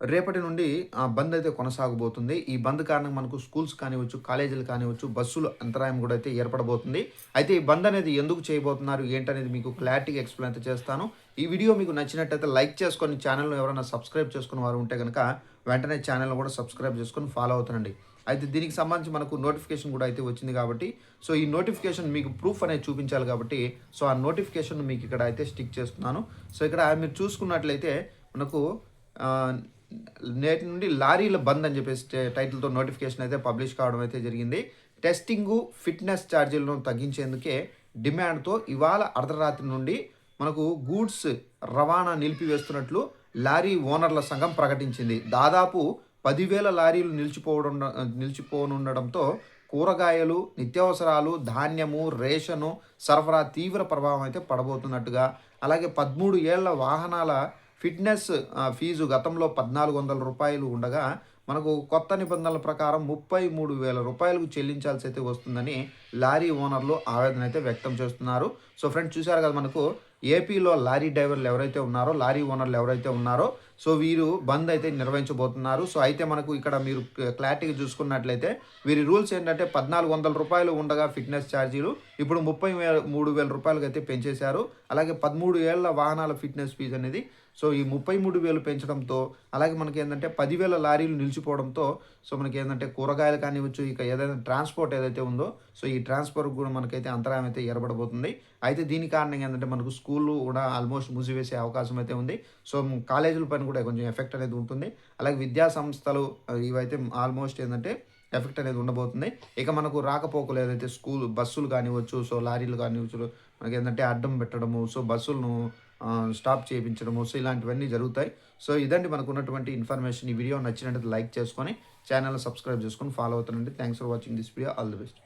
రేపటి నుండి ఆ బంద్ అయితే కొనసాగబోతుంది. ఈ బంద్ కారణంగా మనకు స్కూల్స్ కానివచ్చు కాలేజీలు కానివచ్చు బస్సులు అంతరాయం కూడా అయితే ఏర్పడబోతుంది. అయితే ఈ బంద్ అనేది ఎందుకు చేయబోతున్నారు? ఏంటనేది మీకు క్లారిటీగా ఎక్స్ప్లెయిన్ అయితే చేస్తాను. ఈ వీడియో మీకు నచ్చినట్టయితే లైక్ చేసుకొని ఛానల్ను ఎవరైనా సబ్స్క్రైబ్ చేసుకున్న వారు ఉంటే కనుక వెంటనే ఛానల్ కూడా సబ్స్క్రైబ్ చేసుకొని ఫాలో అవుతానండి అయితే దీనికి సంబంధించి మనకు నోటిఫికేషన్ కూడా అయితే వచ్చింది కాబట్టి సో ఈ నోటిఫికేషన్ మీకు ప్రూఫ్ అనేది చూపించాలి కాబట్టి సో ఆ నోటిఫికేషన్ మీకు ఇక్కడ అయితే స్టిక్ చేస్తున్నాను. సో ఇక్కడ మీరు చూసుకున్నట్లయితే మనకు నేటి నుండి లారీల బంద్ అని చెప్పేసి టైటిల్తో నోటిఫికేషన్ అయితే పబ్లిష్ కావడం అయితే జరిగింది. టెస్టింగు ఫిట్నెస్ ఛార్జీలను తగ్గించేందుకే డిమాండ్తో ఇవాళ అర్ధరాత్రి నుండి మనకు గూడ్స్ రవాణా నిలిపివేస్తున్నట్లు లారీ ఓనర్ల సంఘం ప్రకటించింది. దాదాపు పదివేల లారీలు నిలిచిపోవడం నిలిచిపోనుండడంతో కూరగాయలు నిత్యావసరాలు ధాన్యము రేషను సరఫరా తీవ్ర ప్రభావం అయితే పడబోతున్నట్టుగా అలాగే పదమూడు ఏళ్ళ వాహనాల ఫిట్నెస్ ఫీజు గతంలో పద్నాలుగు వందల రూపాయలు ఉండగా మనకు కొత్త నిబంధనల ప్రకారం ముప్పై మూడు వేల రూపాయలకు చెల్లించాల్సి అయితే వస్తుందని లారీ ఓనర్లు ఆవేదన అయితే వ్యక్తం చేస్తున్నారు. సో ఫ్రెండ్స్ చూశారు కదా మనకు? ఏపీలో లారీ డ్రైవర్లు ఎవరైతే ఉన్నారో లారీ ఓనర్లు ఎవరైతే ఉన్నారో సో వీరు బంద్ అయితే నిర్వహించబోతున్నారు. సో అయితే మనకు ఇక్కడ మీరు క్లారిటీగా చూసుకున్నట్లయితే వీరి రూల్స్ ఏంటంటే పద్నాలుగు వందల రూపాయలు ఉండగా ఫిట్నెస్ ఛార్జీలు ఇప్పుడు ముప్పై వేల మూడు వేల రూపాయలకి అయితే పెంచేశారు. అలాగే పదమూడు ఏళ్ళ వాహనాల ఫిట్నెస్ ఫీజు అనేది సో ఈ ముప్పై మూడు వేలు పెంచడంతో అలాగే మనకి ఏంటంటే పదివేల లారీలు నిలిచిపోవడంతో సో మనకి ఏంటంటే కూరగాయలు కానివచ్చు ఇక ఏదైనా ట్రాన్స్పోర్ట్ ఏదైతే ఉందో సో ఈ ట్రాన్స్పోర్ట్ కూడా మనకైతే అంతరాయం అయితే ఏర్పడబోతుంది. అయితే దీని కారణంగా ఏంటంటే మనకు స్కూళ్ళు కూడా ఆల్మోస్ట్ మూసివేసే అవకాశం అయితే ఉంది. సో కాలేజీల పైన కూడా కొంచెం ఎఫెక్ట్ అనేది ఉంటుంది. అలాగే విద్యా సంస్థలు ఇవైతే ఆల్మోస్ట్ ఏంటంటే ఎఫెక్ట్ అనేది ఉండబోతుంది. ఇక మనకు రాకపోకలు ఏదైతే స్కూల్ బస్సులు కానివచ్చు సో లారీలు కానివచ్చు మనకి ఏంటంటే అడ్డం పెట్టడము సో బస్సులను స్టాప్ చేయించడము. సో ఇలాంటివన్నీ జరుగుతాయి. సో ఇదండి మనకు ఉన్నటువంటి ఇన్ఫర్మేషన్ ఈ వీడియో నచ్చినట్టు లైక్ చేసుకొని ఛానల్ సబ్స్క్రైబ్ చేసుకొని ఫాలో అవుతానండి thanks for watching this video all the best